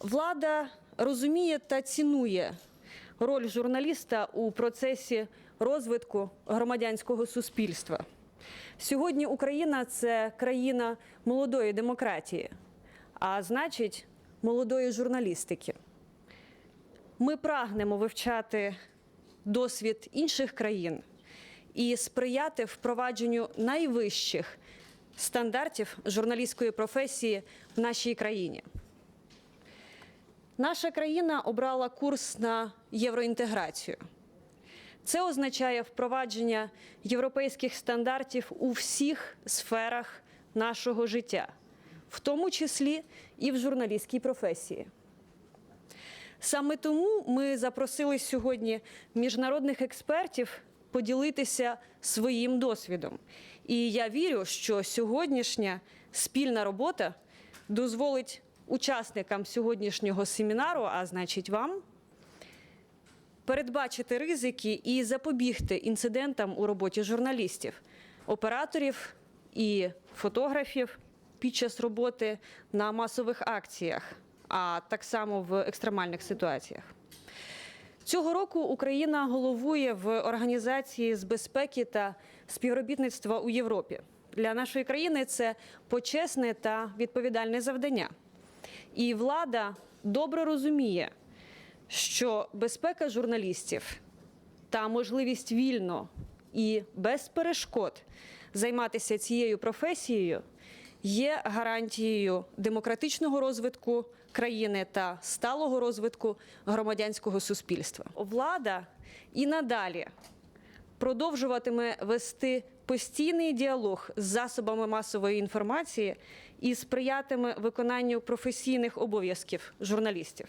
Влада розуміє та цінує роль журналіста у процесі розвитку громадянського суспільства. Сьогодні Україна це країна молодої демократії, а значить, молодої журналістики. Ми прагнемо вивчати досвід інших країн і сприяти впровадженню найвищих стандартів журналістської професії в нашій країні. Наша країна обрала курс на євроінтеграцію. Це означає впровадження європейських стандартів у всіх сферах нашого життя, в тому числі і в журналістській професії. Саме тому ми запросили сьогодні міжнародних експертів поділитися своїм досвідом. І я вірю, що сьогоднішня спільна робота дозволить учасникам сьогоднішнього семінару, а значить вам, передбачити ризики і запобігти інцидентам у роботі журналістів, операторів і фотографів під час роботи на масових акціях, а так само в екстремальних ситуаціях. Цього року Україна головує в організації з безпеки та співробітництва у Європі. Для нашої країни це почесне та відповідальне завдання. І влада добре розуміє, що безпека журналістів та можливість вільно і без перешкод займатися цією професією є гарантією демократичного розвитку країни та сталого розвитку громадянського суспільства. Влада і надалі продовжуватиме вести постійний діалог з засобами масової інформації і сприятиме виконанню професійних обов'язків журналістів.